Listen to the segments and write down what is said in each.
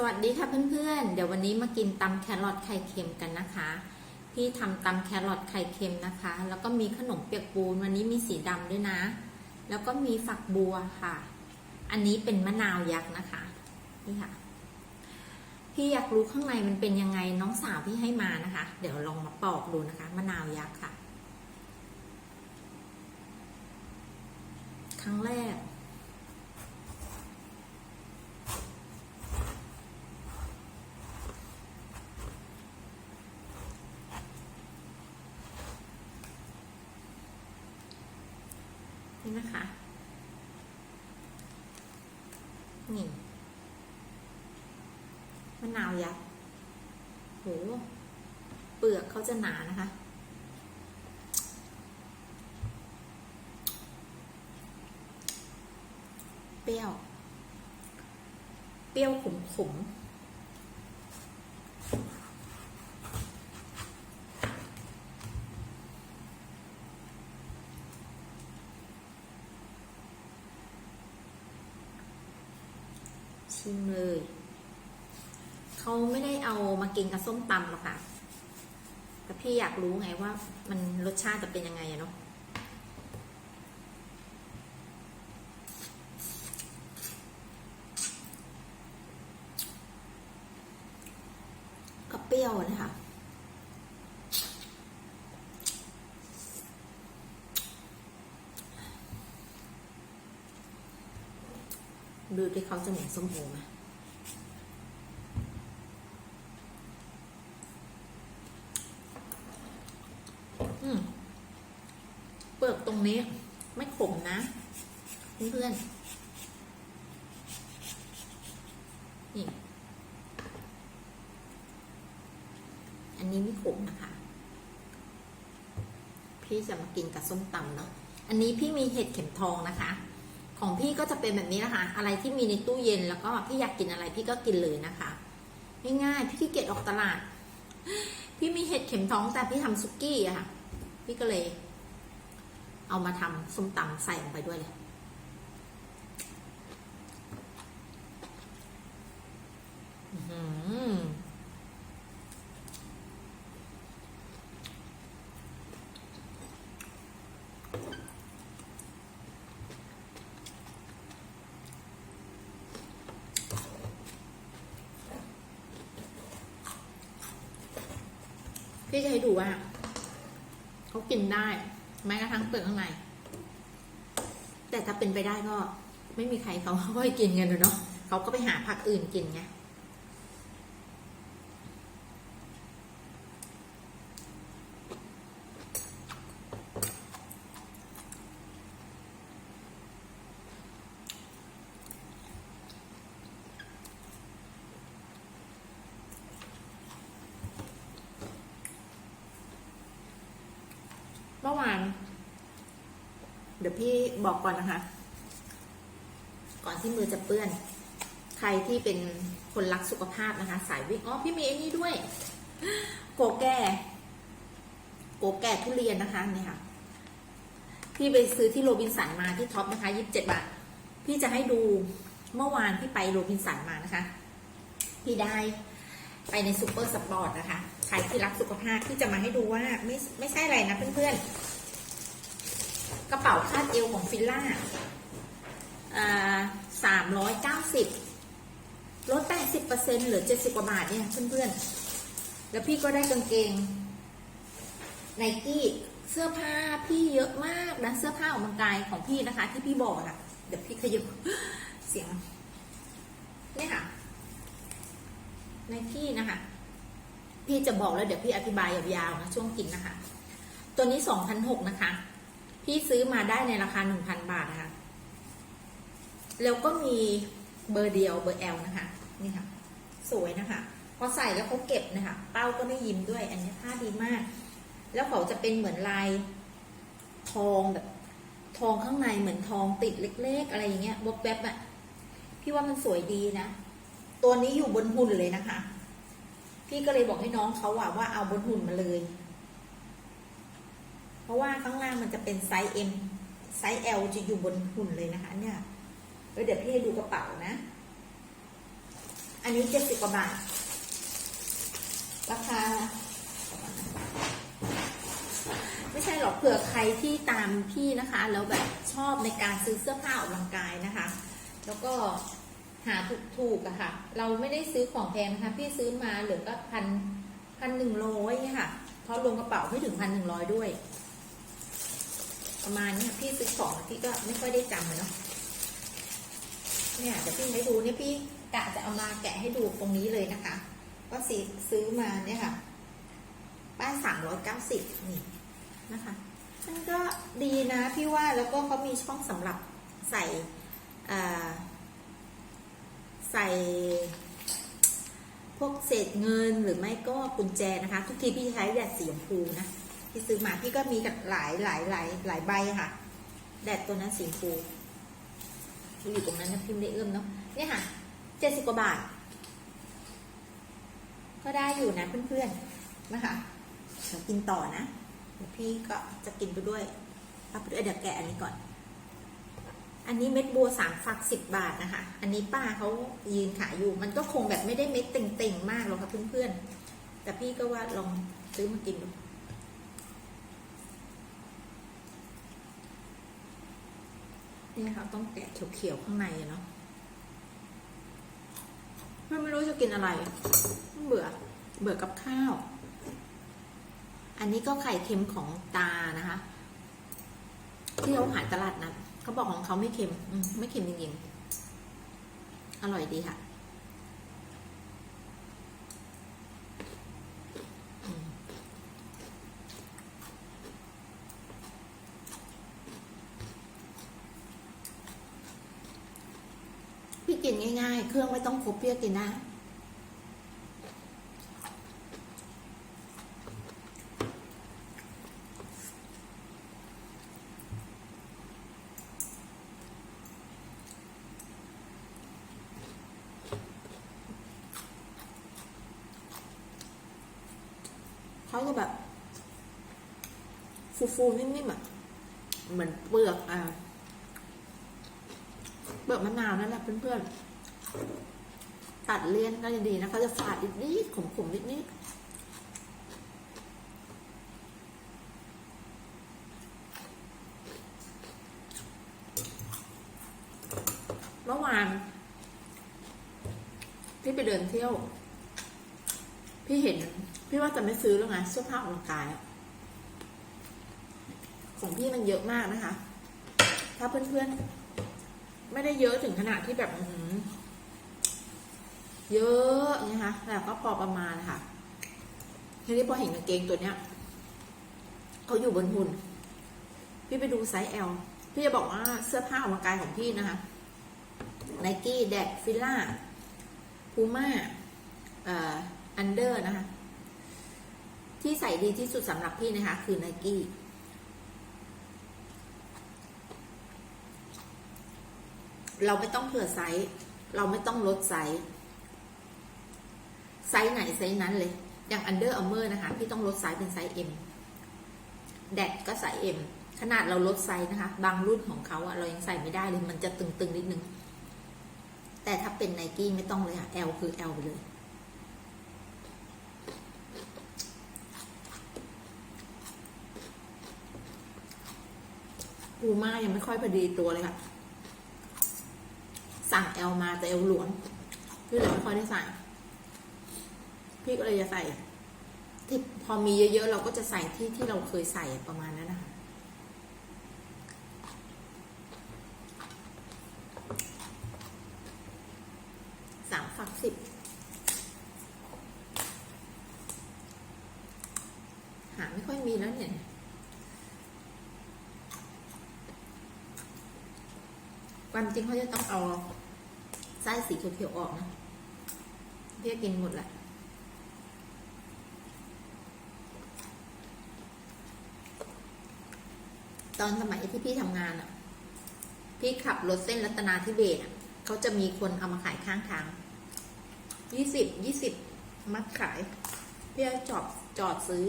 สวัสดีค่ะเพื่อนๆ เดี๋ยววันนี้มากินตำแครอทไข่เค็มกันนะคะ พี่ทำตำแครอทไข่เค็มนะคะ แล้วก็มีขนมเปียกปูน วันนี้มีสีดำด้วยนะ แล้วก็มีฝักบัวค่ะ อันนี้เป็นมะนาวยักษ์นะคะ นี่ค่ะ พี่อยากรู้ข้างในมันเป็นยังไงน้องสาวพี่ให้มานะคะ เดี๋ยวลองมาปอกดูนะคะ มะนาวยักษ์ค่ะ ครั้งแรก นี่นะคะ นี่มะนาวยักษ์โห เปลือกเขาจะหนานะคะ เปรี้ยว เปรี้ยวขมขม ชิมเลย เขาไม่ได้เอามากินกับส้มตำหรอกค่ะแต่พี่อยากรู้ไงว่ามันรสชาติจะเป็นยังไงอะเนาะ ก็เปรี้ยวนะคะ ดู ที่เขาจะเหมือนส้มโอไหมอืมเปลือกตรงนี้ ไม่ขมนะ เพื่อนนี่ อันนี้ไม่ขมนะคะ พี่จะมากินกับส้มตำเนาะอันนี้พี่มีเห็ดเข็มทองนะคะ ของพี่ก็จะเป็นแบบนี้นะคะ อะไรที่มีในตู้เย็นแล้วก็พี่อยากกินอะไรพี่ก็กินเลยนะคะง่ายๆพี่ขี้เกียจออกตลาด พี่มีเห็ดเข็มทองแต่พี่ทำซุกี้อะค่ะ พี่ก็เลย เอามาทำส้มตำใส่ลงไปด้วยเลยอื้อหือ พี่จะให้ดูว่าเขากินได้ แม้กระทั่งเปลือกข้างใน แต่ถ้าเป็น ไปได้ก็ ไม่มีใครเขาค่อยกินกันเลยเนาะเขาก็ไปหาผักอื่นกินไงเมื่อวาน เดี๋ยวพี่บอกก่อนนะคะ ที่มือจะเปื้อน ใครที่เป็นคนรักสุขภาพนะคะ สายวิ่งอ๋อพี่มีไอ้นี่ด้วย โกแก่โกแก่ทุเรียนนะคะนี่ค่ะ พี่ไปซื้อที่โรบินสันมาที่ท็อปนะคะยี่สิบเจ็ดบาท พี่จะให้ดูเมื่อวานพี่ไปโรบินสันมานะคะ พี่ได้ไปในซูเปอร์สปอร์ตนะคะ ใครที่รักสุขภาพพี่จะมาให้ดูว่าไม่ไม่ใช่อะไรนะเพื่อนๆ กระเป๋าคาดเอวของฟิลล่า สามร้อยเก้าสิบลดแปดสิบเปอร์เซ็นเหลือเจ็ดสิบกว่าบาทเนี่ยเพื่อนๆ แล้วพี่ก็ได้กางเกงไนกี้เสื้อผ้าพี่เยอะมากนะเสื้อผ้าออกกำลังกายของพี่นะคะ ที่พี่บอกอะเดี๋ยวพี่ขยับเสียงเนี่ยค่ะไนกี้นะคะ พี่จะบอกแล้วเดี๋ยวพี่อธิบายยาวๆนะช่วงกินนะคะ ตัวนี้สองพันหกนะคะ พี่ซื้อมาได้ในราคาหนึ่งพันบาทนะคะ แล้วก็มีเบอร์เดียวเบอร์ L นะคะ นี่ค่ะ สวยนะคะ พอใส่แล้วเขาเก็บนะคะ เป้าก็ไม่ยิ้มด้วย อันนี้ผ้าดีมาก แล้วเขาจะเป็นเหมือนลายทองแบบ ทองข้างในเหมือนทองติดเล็ก ๆ อะไรอย่างเงี้ยวบแวบอะพี่ว่ามันสวยดีนะ ตัวนี้อยู่บนหุ่นเลยนะคะ พี่ก็เลยบอกให้น้องเขาว่าว่าเอาบนหุ่นมาเลย เพราะว่าข้างล่างมันจะเป็นไซส์ M ไซส์ L จะอยู่บนหุ่นเลยนะคะ เนี่ย เดี๋ยวพี่ให้ดูกระเป๋านะ อันนี้เจ็ดสิบกว่าบาท ราคา ไม่ใช่หรอกเผื่อใครที่ตามพี่นะคะ แล้วแบบชอบในการซื้อเสื้อผ้าออกกำลังกายนะคะ แล้วก็หาถูกๆอะค่ะ เราไม่ได้ซื้อของแพงนะคะ พี่ซื้อมาเหลือก็พันพันหนึ่งร้อยนี่ค่ะ เพราะลงกระเป๋าไม่ถึงพันหนึ่งร้อยด้วย ประมาณนี้พี่ซื้อของพี่ก็ไม่ค่อยได้จำอะเนาะ เนี่ยเดี๋ยวพี่ให้ดูเนี่ยพี่กะจะเอามาแกะให้ดูตรงนี้เลยนะคะว่าสีซื้อมาเนี่ยค่ะ ป้ายสามร้อยเก้าสิบนี่นะคะมันก็ดีนะพี่ว่าแล้วก็เขามีช่องสำหรับใส่ใส่พวกเศษเงินหรือไม่ก็กุญแจนะคะ ทุกทีพี่ใช้แดดสีชมพูนะที่ซื้อมาพี่ก็มีกับหลายหลายหลายหลายใบค่ะ แดดตัวนั้นสีชมพู อยู่ตรงนั้นนะพิมพ์ได้เอื้อมเนาะเนี่ยค่ะเจ็ดสิบกว่าบาท ก็ได้อยู่นะเพื่อนๆนะคะเดี๋ยวกินต่อนะเดี๋ยวพี่ก็จะกินไปด้วยเอาไปด้วยเดี๋ยวแกะอันนี้ก่อน อันนี้เม็ดบัวสามฝักสิบบาทนะคะ อันนี้ป้าเขายืนขายอยู่ มันก็คงแบบไม่ได้เม็ดเต่งๆมากหรอกค่ะเพื่อนๆแต่พี่ก็ว่าลองซื้อมากินดู นี่ค่ะต้องแกะเขียวๆข้างในอะเนาะไม่ไม่รู้จะกินอะไรเบื่อ เบื่อกับข้าว อันนี้ก็ไข่เค็มของตานะคะ ที่เขาขายตลาดนัดเขาบอกของเขาไม่เค็ม อืไม่เค็มจริงๆ อร่อยดีค่ะอืมพี่กินง่ายๆ เค รื่องไม่ต้องครบพี่ก็กินได้เขาก็แบบ ฟูๆนิ่มๆอะเหมือนเปลือกอ่าเปลือกมะนาวนั่นแหละเพื่อนๆ ตัดเลี่ยนก็จะดีนะเขาจะฝาดนิดๆขมๆนิดๆเมื่อวาน ที่ไปเดินเที่ยว พี่เห็น พี่ว่าจะไม่ซื้อแล้วไงเสื้อผ้าออกกำลังกายของพี่มันเยอะมากนะคะ ถ้าเพื่อนๆ ไม่ได้เยอะถึงขนาดที่แบบ เยอะนะคะแต่ก็พอประมาณค่ะทีนี้พอเห็นกางเกงตัวเนี้ยเขาอยู่บนหุ่น พี่ไปดูไซส์ L พี่จะบอกว่าเสื้อผ้าออกกำลังกายของพี่นะคะไนกี้แดกฟิล่าพูม่าอันเดอร์นะคะ ที่ใส่ดีที่สุดสำหรับพี่นะคะ คือไนกี้เราไม่ต้องเผื่อไซส์ เราไม่ต้องลดไซส์ ไซส์ไหนไซส์นั้นเลย อย่าง Under Armour นะคะ พี่ต้องลดไซส์เป็นไซส์ M แดดก็ใส่ M ขนาดเราลดไซส์นะคะ บางรุ่นของเขาอะเรายังใส่ไม่ได้เลย มันจะตึงๆนิดนึง แต่ถ้าเป็นไนกี้ไม่ต้องเลยค่ะ L คือ L ไปเลยปูม่ายังไม่ค่อยพอดีตัวเลยค่ะ สั่งเอลมาแต่เอลหลวมพี่เลยไม่ค่อยได้ใส่ พี่ก็เลยจะใส่ที่พอมีเยอะๆ เราก็จะใส่ที่ที่เราเคยใส่ประมาณนั้นนะคะสามฝักสิบหาไม่ค่อยมีแล้วเนี่ยความจริงเขาจะต้องเอาไส้สีเขียวๆออกนะเพี่ก็กินหมดแหละ ตอนสมัยที่พี่ทำงานอะ พี่ขับรถเส้นรัตนาธิเบศอะเขาจะมีคนเอามาขายข้างทางยี่สิบยี่สิบมัดขาย พี่จอดจอดซื้อ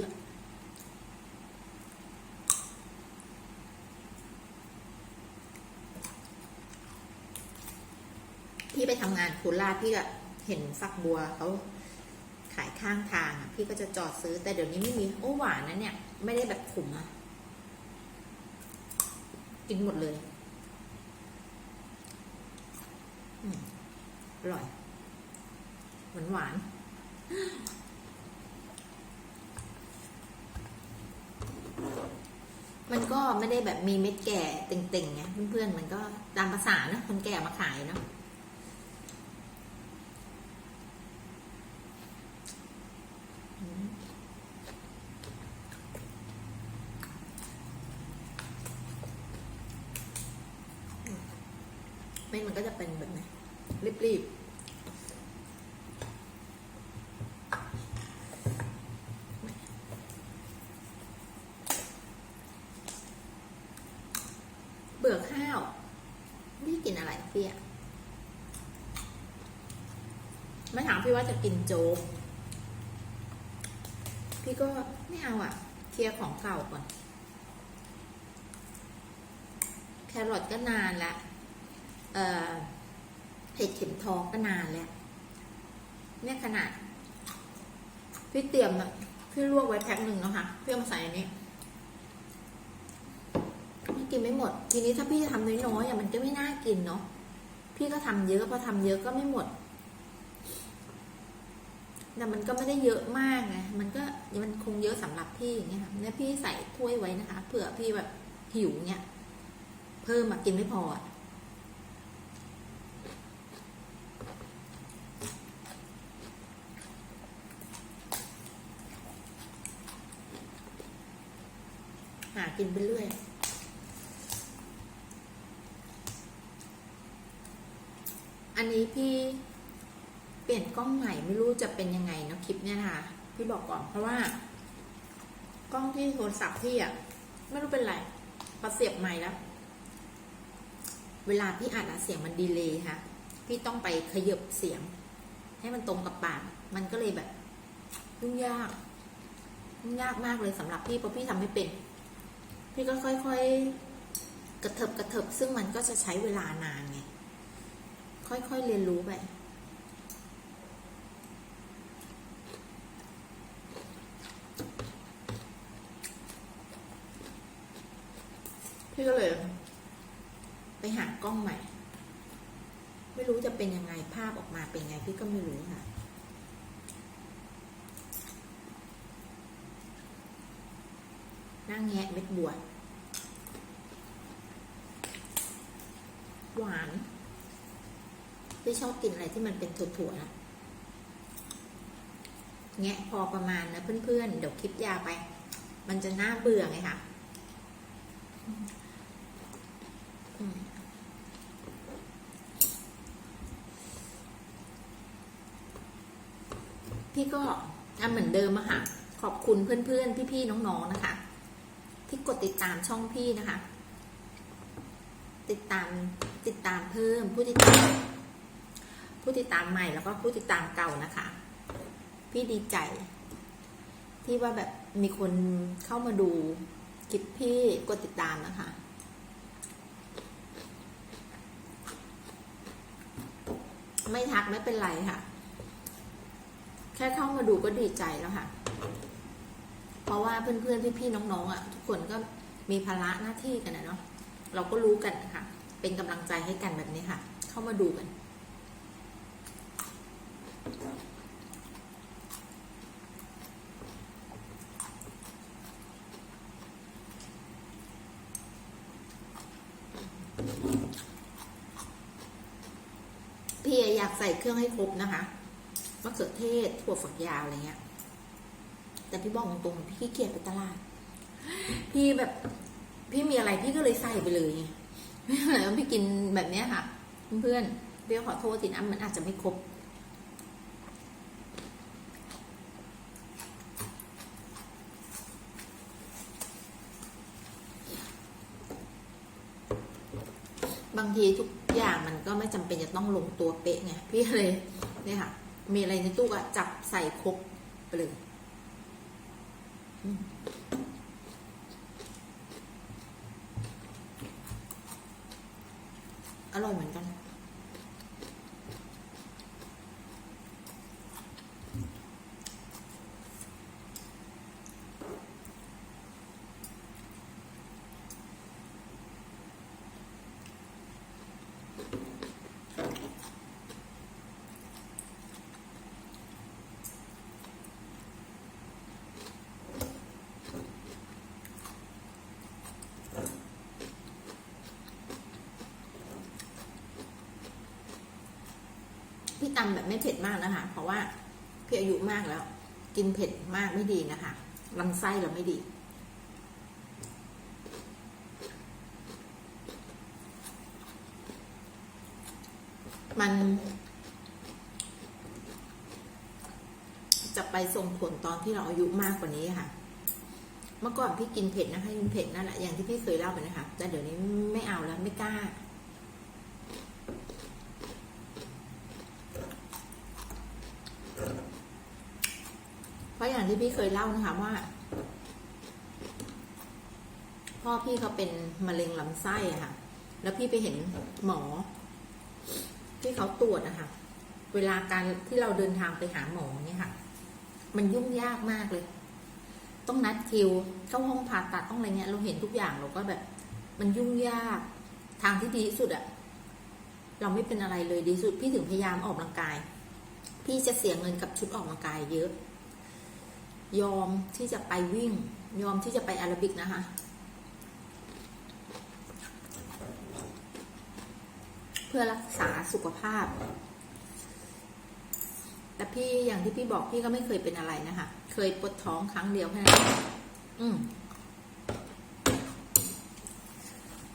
พี่ไปทำงานโคราชพี่ก็เห็นฝักบัวเขาขายข้างทางอะพี่ก็จะจอดซื้อแต่เดี๋ยวนี้ไม่มี โอ้หวานนะเนี่ย ไม่ได้แบบขุมอะ กินหมดเลยอร่อย หวานหวานๆมันก็ไม่ได้แบบมีเม็ดแก่เต่งๆไงเพื่อนๆ มันก็ตามภาษาเนาะคนแก่มาขายเนาะอืมเม็ดมันก็จะเป็นแบบนี้รีบๆ เบื่อข้าวพี่กินอะไรพี่อะมาถาม พี่ว่าจะกินโจ๊ก พี่ก็ไม่เอาอะเคลียร์ของเก่าก่อน แครอทก็นานละเอ่อเห็ดเข็มทองก็นานแล้ว เนี่ยขนาด พี่เตรียมอะพี่ลวกไว้แพ็คหนึ่งแล้วค่ะพี่อมาใส่อันนี้กินไม่หมด ทีนี้ถ้าพี่จะทำน้อยๆอะมันก็ไม่น่ากินเนาะพี่ก็ทำเยอะพอทำเยอะก็ไม่หมด แต่มันก็ไม่ได้เยอะมากไงมันก็มันคงเยอะสำหรับพี่อย่างเงี้ยค่ะแล้วพี่ใส่ถ้วยไว้นะคะเผื่อพี่แบบหิวเงี้ยเพิ่มมากินไม่พอหากินไปเรื่อยอันนี้พี่ ปลี่ยนกล้องใหม่ไม่รู้จะเป็นยังไงเนาะคลิปเนี่ยนะคะพี่บอกก่อนเพราะว่า กล้องที่โทรศัพท์พี่อะไม่รู้เป็นไรพอเสียบใหม่แล้ว เวลาพี่อัดอะเสียงมันดีเลย์ค่ะ พี่ต้องไปขยบเสียง ให้มันตรงกับปาก มันก็เลยแบบยุ่งยากยุ่งยากมากเลยสำหรับพี่เพราะพี่ทำไม่เป็น พี่ก็ค่อยๆ กระเถิบกระเถิบซึ่งมันก็จะใช้เวลานานไงค่อยๆเรียนรู้ไป พี่ก็เลย ไปหากล้องใหม่ ไม่รู้จะเป็นยังไงภาพออกมาเป็นไงพี่ก็ไม่รู้ค่ะนั่งแงะเม็ดบัวหวานพี่ชอบกินอะไรที่มันเป็นถั่วๆนะแงะพอประมาณนะเพื่อนๆ เดี๋ยวคลิปยาวไป มันจะน่าเบื่อไงคะ พี่ก็ทำเหมือนเดิมอะค่ะ ขอบคุณเพื่อนๆ พี่ๆ น้องๆ นะคะ ที่กดติดตามช่องพี่นะคะ ติดตามติดตามเพิ่มผู้ติดตาม ผู้ติดตามใหม่แล้วก็ผู้ติดตามเก่านะคะ พี่ดีใจ ที่ว่าแบบมีคนเข้ามาดูคลิปพี่กดติดตามนะคะ ไม่ทักไม่เป็นไรค่ะ แค่เข้ามาดูก็ดีใจแล้วค่ะ เพราะว่าเพื่อนๆพี่ๆน้องๆอะ ทุกคนก็มีภาระหน้าที่กันนะเนาะเราก็รู้กันค่ะ เป็นกำลังใจให้กันแบบนี้ค่ะ เข้ามาดูกัน พี่อยากใส่เค รื่องให้ครบนะคะมะเขือเทศถั่วฝักยาวอะไรเงี้ย แต่พี่บอกตรงๆพี่ขี้เกียจไปตลาด พี่แบบพี่มีอะไรพี่ก็เลยใส่ไปเลยไงแล้วพี่กินแบบเนี้ยค่ะ เพื่อนๆพี่ขอโทษทีนะมันอาจจะไม่ครบบางทีทุก ก็ไม่จำเป็นจะต้องลงตัวเป๊ะไงพี่เลยเนี่ยค่ะ มีอะไรในตู้ก็จับใส่ครบไปเลยอร่อยเหมือนกัน ตำแบบไม่เผ็ดมากนะคะ เพราะว่าพี่อายุมากแล้ว กินเผ็ดมากไม่ดีนะคะลำไส้เราไม่ดี มันจะไปส่งผลตอนที่เราอายุมากกว่านี้ค่ะ เมื่อก่อนพี่กินเผ็ดนะคะกินเผ็ดนั่นแหละอย่างที่พี่เคยเล่าไปนะคะ แต่เดี๋ยวนี้ไม่เอาแล้วไม่กล้า เพราะอย่าง ที่พี่เคยเล่านะคะว่า พ่อพี่เขาเป็นมะเร็งลำไส้อะค่ะ แล้วพี่ไปเห็นหมอ ที่เขาตรวจนะคะเวลาการที่เราเดินทางไปหาหมอเนี่ยค่ะ มันยุ่งยากมากเลย ต้องนัดคิวเข้าห้องผ่าตัดต้องอะไรเงี้ย เราเห็นทุกอย่างเราก็แบบ มันยุ่งยากทางที่ดีที่สุดอะเราไม่เป็นอะไรเลยดีที่สุด พี่ถึงพยายามออกกำลังกาย พี่จะเสียเงินกับชุดออกกำลังกายเยอะ ยอมที่จะไปวิ่ง ยอมที่จะไปแอโรบิกนะคะ เพื่อรักษาสุขภาพ แต่พี่อย่างที่พี่บอกพี่ก็ไม่เคยเป็นอะไรนะคะ เคยปวดท้องครั้งเดียวแค่นั้นเองอืม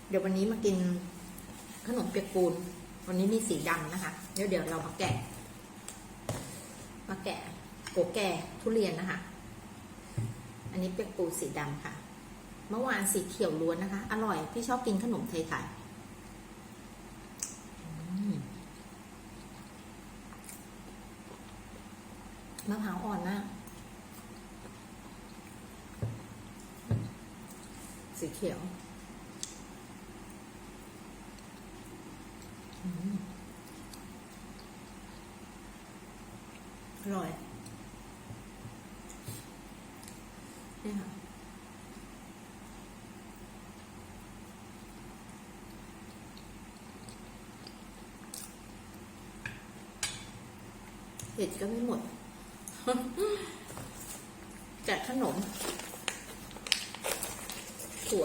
เดี๋ยววันนี้มากินขนมเปียกปูน วันนี้มีสีดำนะคะ เดี๋ยวเดี๋ยวเรามาแกะ มาแกะโกแก่ทุเรียนนะคะ อันนี้เปียปูสีดำค่ะ เมื่อวานสีเขียวล้วนนะคะ อร่อย พี่ชอบกินขนมไทยๆอืมมะพร้าวอ่อนมาก สีเขียวอืมอร่อย นี่ค่ะ เห็ดก็ไม่หมดแจกขนมถั่ว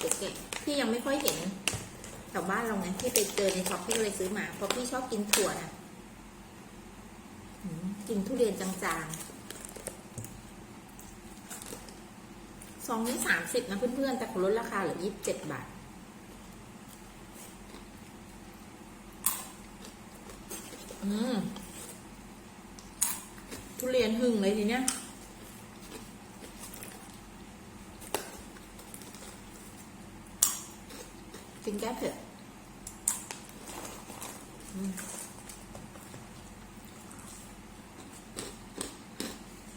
โอเคพี่ยังไม่ค่อยเห็นแถวบ้านเราไงพี่ไปเจอในช็อปพี่ก็เลยซื้อมาเพราะพี่ชอบกินถั่วนะกินทุเรียนจางๆซองนี้สามสิบนะเพื่อนๆ แต่ลดราคาเหลือยี่สิบเจ็ดบาท อืมทุเรียนหึงเลยทีเนี้ยกินแก้เผ็ดอืม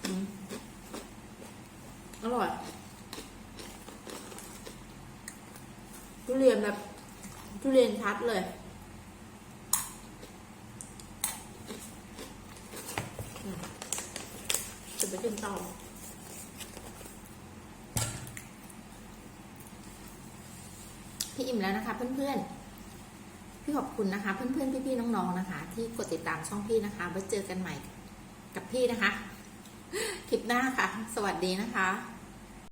อืมอร่อย ทุเรียนแบบ ทุเรียนชัดเลย จะไปกินต่อ พี่อิ่มแล้วนะคะ เพื่อนๆ พี่ขอบคุณนะคะ เพื่อนๆ พี่ๆ น้องๆ นะคะ ที่กดติดตามช่องพี่นะคะไว้เจอกันใหม่กับพี่นะคะ คลิปหน้าค่ะ สวัสดีนะคะ